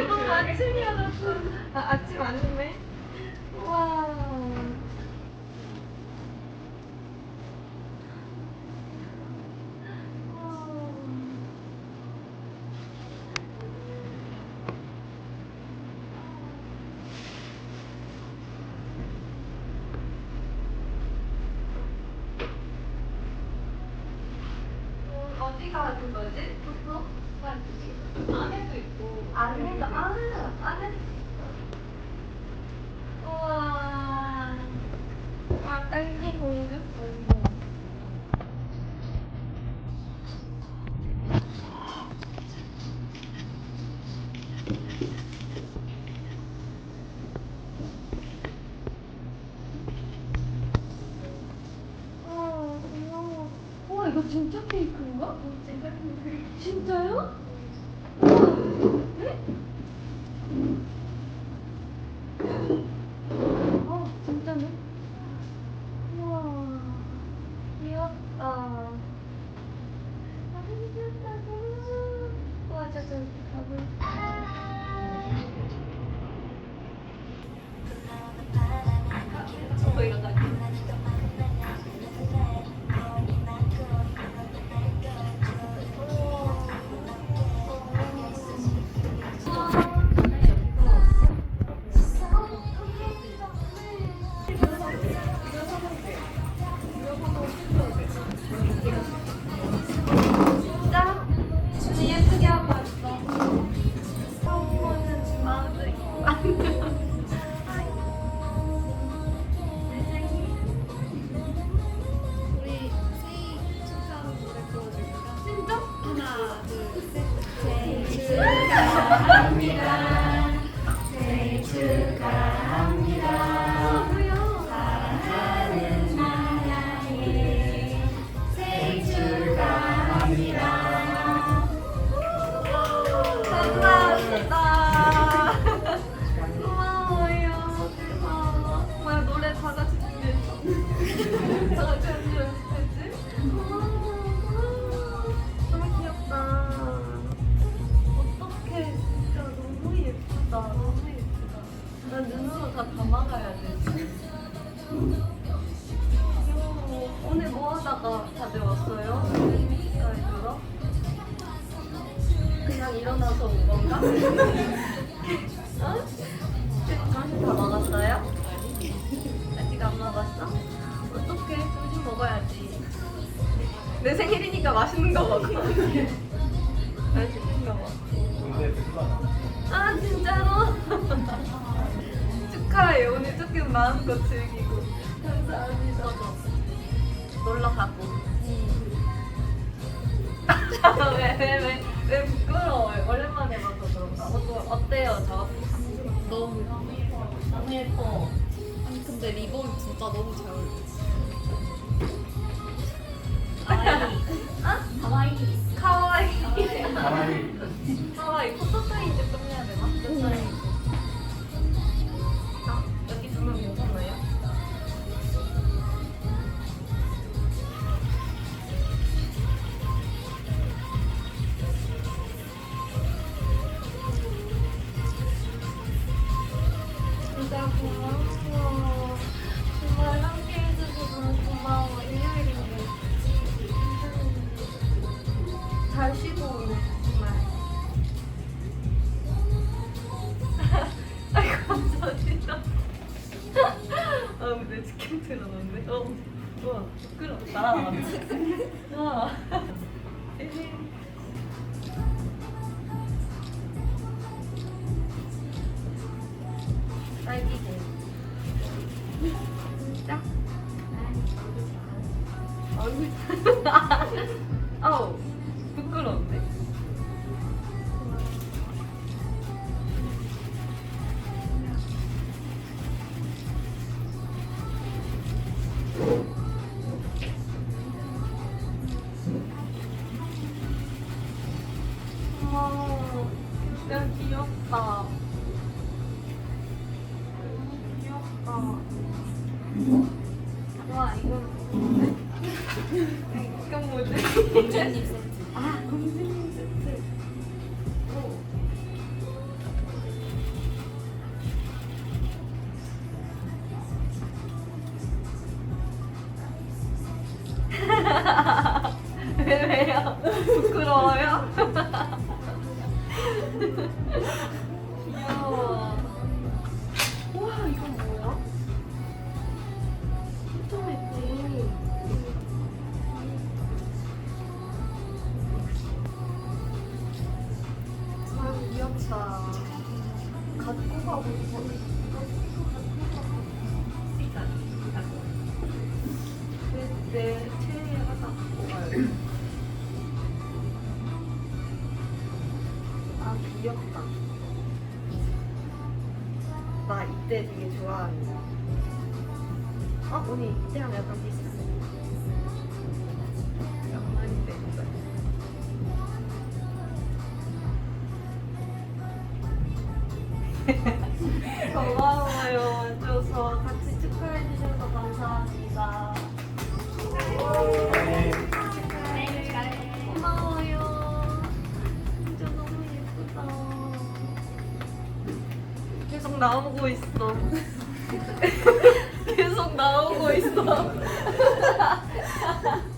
아침이야, 나 아, 아침 아닌데? 와. 어디 가는 거지? 숙소? 안에도 있고. 안에도 아 안에. 우와. 아 딸기 공주. 이거 진짜 케이크인가? 진짜요? 우와. 네? 감사합니다. 고마워요. 고마워. 뭐야 노래 다 같이 준비했어? 뭐 하다가 다들 왔어요? 그냥 일어나서 온 건가? 어? 점심 다 먹었어요? 아직 안 먹었어? 어떡해 점심 먹어야지 내 생일이니까 맛있는 거 먹어 아 진짜로? 축하해 오늘 조금 마음껏 즐기 놀러 가고 왜 왜 왜 왜 부끄러워요? 오랜만에 봐서 그런가? 어, 어때요 저? 너무 너무 예뻐. 아니 근데 리본 진짜 너무 잘 어울려. 들어놨네 어 우와 부끄럽다 날아나갔지 우와 부끄러운데? 귀엽다. 귀엽다. 와, 이건 뭐지? 이건 뭐지? 공주님 세트. 아, 공주님 아 귀엽다. 나 이때 되게 좋아하는. 거. 아 언니 이때랑 약간 비슷해. 양말인데 이거. 고마워요 같이 축하해 주셔서 감사합니다. 나오고 있어. 계속 나오고 있어.